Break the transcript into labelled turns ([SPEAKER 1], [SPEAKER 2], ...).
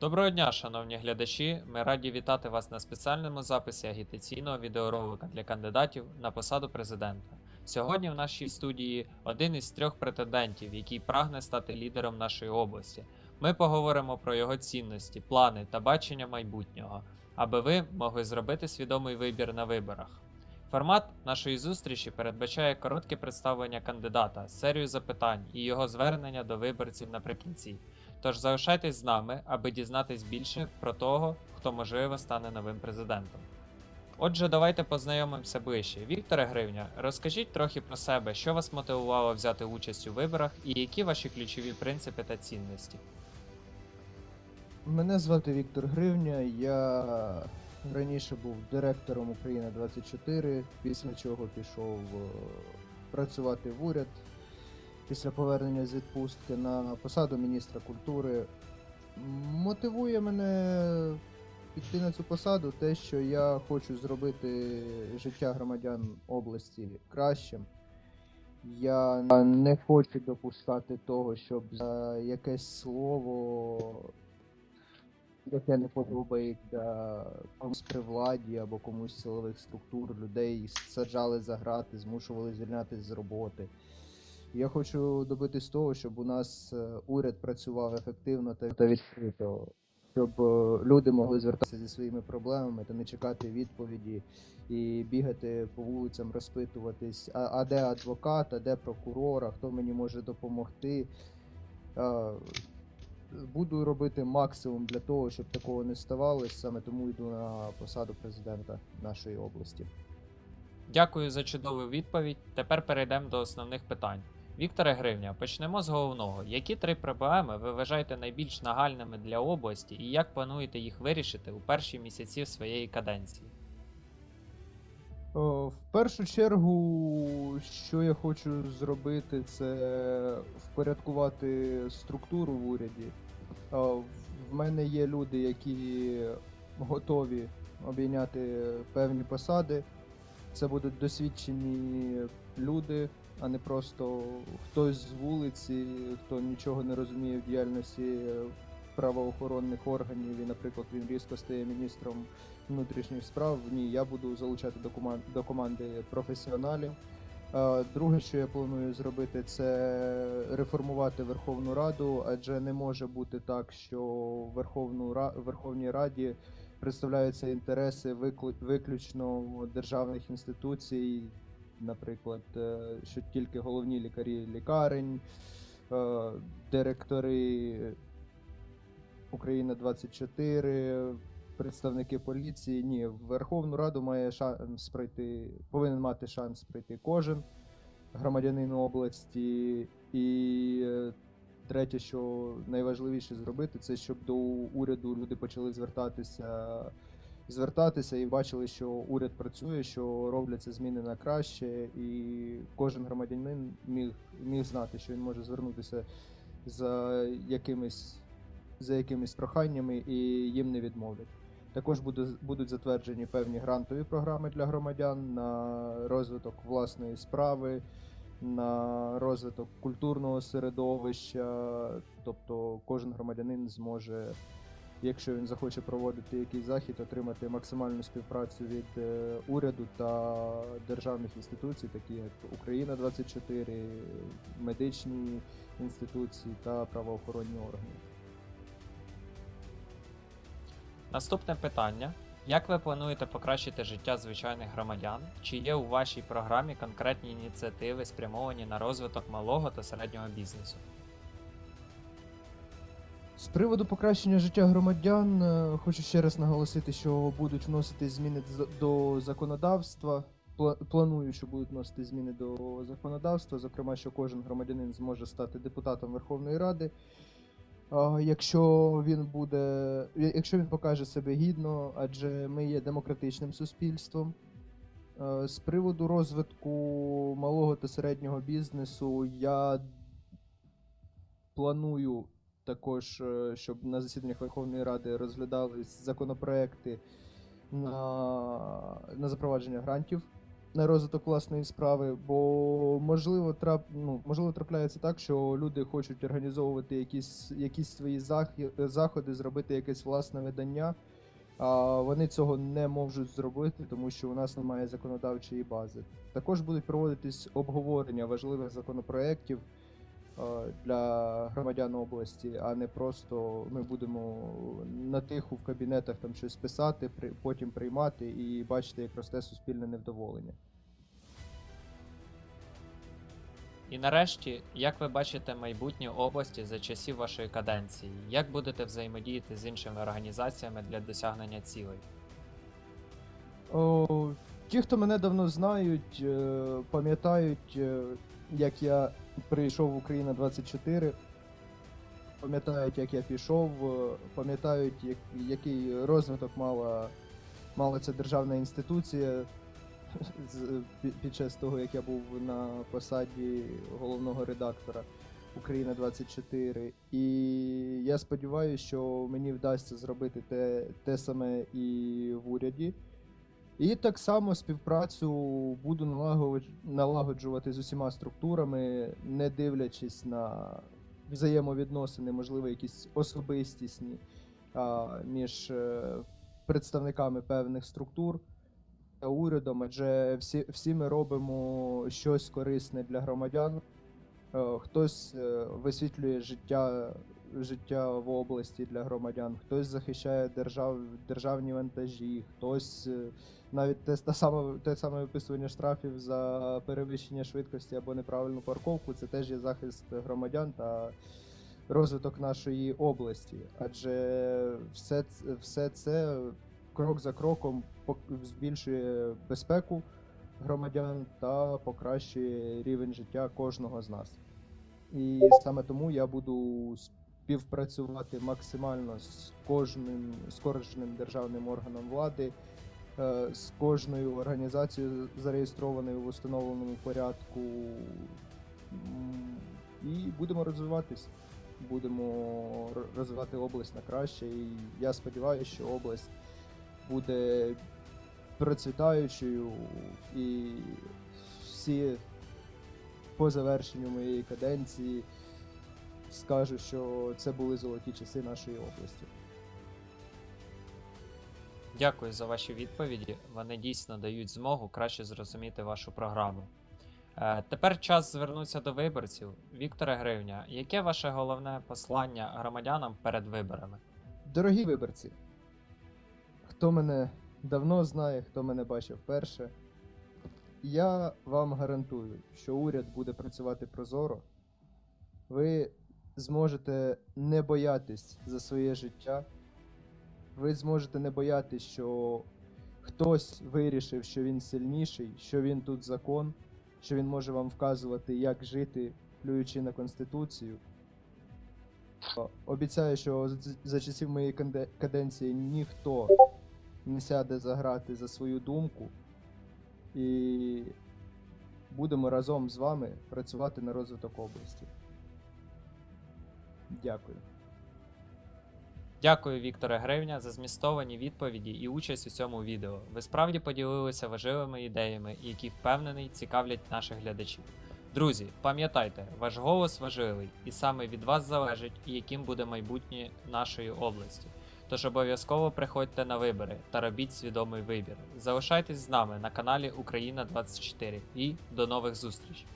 [SPEAKER 1] Доброго дня, шановні глядачі. Ми раді вітати вас на спеціальному записі агітаційного відеоролика для кандидатів на посаду президента. Сьогодні в нашій студії один із трьох претендентів, який прагне стати лідером нашої області. Ми поговоримо про його цінності, плани та бачення майбутнього, аби ви могли зробити свідомий вибір на виборах. Формат нашої зустрічі передбачає коротке представлення кандидата, серію запитань і його звернення до виборців наприкінці. Тож залишайтесь з нами, аби дізнатись більше про того, хто можливо стане новим президентом. Отже, давайте познайомимося ближче. Вікторе Гривня, розкажіть трохи про себе, що вас мотивувало взяти участь у виборах і які ваші ключові принципи та цінності.
[SPEAKER 2] Мене звати Віктор Гривня. Я раніше був директором Україна 24, після чого пішов е, працювати в уряд. Після повернення з відпустки на посаду міністра культури. Мотивує мене піти на цю посаду те, що я хочу зробити життя громадян області кращим. Я не хочу допускати того, щоб за якесь слово яке не подобається комусь при владі або комусь силових структур, людей саджали за грати, змушували звільнятися з роботи. Я хочу добитись того, щоб у нас е, уряд працював ефективно та відкрито, щоб е, люди могли звертатися зі своїми проблемами та не чекати відповіді і бігати по вулицям, розпитуватись, а, а де адвокат, а де прокурор, а хто мені може допомогти. Буду робити максимум для того, щоб такого не ставалося. Саме тому йду на посаду президента нашої області.
[SPEAKER 1] Дякую за чудову відповідь. Тепер перейдемо до основних питань. Вікторе Гривня, почнемо з головного. Які три проблеми ви вважаєте найбільш нагальними для області і як плануєте їх вирішити у перші місяці своєї каденції?
[SPEAKER 2] О, В першу чергу, що я хочу зробити, це впорядкувати структуру в уряді. О, В мене є люди, які готові обійняти певні посади. Це будуть досвідчені люди, а не просто хтось з вулиці, хто нічого не розуміє в діяльності правоохоронних органів, і, наприклад, він різко стає міністром внутрішніх справ. Ні, я буду залучати до команд до команди професіоналів. Е, Друге, що я планую зробити, це реформувати Верховну Раду, адже не може бути так, що в Верховну Верховній Раді представляються інтереси виклю- виключно державних інституцій, наприклад, е, що тільки головні лікарі лікарень, е, директори Україна 24, представники поліції. Ні, в Верховну Раду має шанс пройти, повинен мати шанс пройти кожен громадянин області. І е, третє, що найважливіше зробити, це щоб до уряду люди почали звертатися. Звертатися і бачили, що уряд працює, що робляться зміни на краще, і кожен громадянин міг, міг знати, що він може звернутися за якимись за якимись проханнями і їм не відмовлять. Також будуть затверджені певні грантові програми для громадян на розвиток власної справи, на розвиток культурного середовища. Тобто кожен громадянин зможе, якщо він захоче проводити якийсь захід, отримати максимальну співпрацю від е, уряду та державних інституцій, такі як Україна 24, медичні інституції та правоохоронні органи.
[SPEAKER 1] Наступне питання: як ви плануєте покращити життя звичайних громадян? Чи є у вашій програмі конкретні ініціативи, спрямовані на розвиток малого та середнього бізнесу?
[SPEAKER 2] З приводу покращення життя громадян, е, хочу ще раз наголосити, що будуть вносити зміни до законодавства. Пла- Планую, що будуть вносити зміни до законодавства, зокрема, що кожен громадянин зможе стати депутатом Верховної Ради. Якщо він буде, якщо він покаже себе гідно, адже ми є демократичним суспільством. Е, З приводу розвитку малого та середнього бізнесу, я планую також, е, щоб на засіданнях Верховної Ради розглядались законопроекти на, на запровадження грантів на розвиток власної справи, бо можливо, трап, ну, можливо трапляється так, що люди хочуть організовувати якісь, якісь свої заходи, зробити якесь власне видання. А вони цього не можуть зробити, тому що у нас немає законодавчої бази. Також будуть проводитись обговорення важливих законопроєктів для громадян області, а не просто ми будемо на тиху в кабінетах там щось писати, при- потім приймати і бачити, як росте суспільне невдоволення.
[SPEAKER 1] І нарешті, як ви бачите майбутнє області за часів вашої каденції? Як будете взаємодіяти з іншими організаціями для досягнення цілей?
[SPEAKER 2] О, ті, хто мене давно знають, е, пам'ятають, е, як я прийшов в Україна 24, пам'ятають, як я пішов, е, пам'ятають, як, який розвиток мала, мала ця державна інституція під час того, як я був на посаді головного редактора Україна 24. І я сподіваюся, що мені вдасться зробити те, те саме і в уряді. І так само співпрацю буду налагоджувати з усіма структурами, не дивлячись на взаємовідносини, можливо, якісь особистісні між е, представниками певних структур та урядом, адже всі, всі ми робимо щось корисне для громадян. Е, Хтось е, висвітлює життя, життя в області для громадян, хтось захищає держав, державні вантажі, хтось е, навіть те, те, саме, те саме виписування штрафів за перевищення швидкості або неправильну парковку, це теж є захист громадян та розвиток нашої області. Адже все, все це крок за кроком збільшує безпеку громадян та покращує рівень життя кожного з нас. І саме тому я буду співпрацювати максимально з кожним, з кожним державним органом влади, е, з кожною організацією, зареєстрованою в установленому порядку. І будемо розвиватись. Будемо розвивати область на краще. І я сподіваюся, що область буде процвітаючою і всі по завершенню моєї каденції скажу, що це були золоті часи нашої області.
[SPEAKER 1] Дякую за ваші відповіді. Вони дійсно дають змогу краще зрозуміти вашу програму. Е, Тепер час звернутися до виборців. Вікторе Гривня, яке ваше головне послання громадянам перед виборами?
[SPEAKER 2] Дорогі виборці, хто мене давно знає, хто мене бачив вперше, я вам гарантую, що уряд буде працювати прозоро. Ви зможете не боятись за своє життя. Ви зможете не боятись, що хтось вирішив, що він сильніший, що він тут закон, що він може вам вказувати, як жити, плюючи на конституцію. Обіцяю, що за часів моєї каденції ніхто не сяде заграти за свою думку. І будемо разом з вами працювати на розвиток області. Дякую.
[SPEAKER 1] Дякую, Вікторе Гривня, за змістовані відповіді і участь у цьому відео. Ви справді поділилися важливими ідеями, які впевнений цікавлять наших глядачів. Друзі, пам'ятайте, ваш голос важливий, і саме від вас залежить, яким буде майбутнє нашої області. Тож обов'язково приходьте на вибори та робіть свідомий вибір. Залишайтесь з нами на каналі Україна 24 і до нових зустрічей!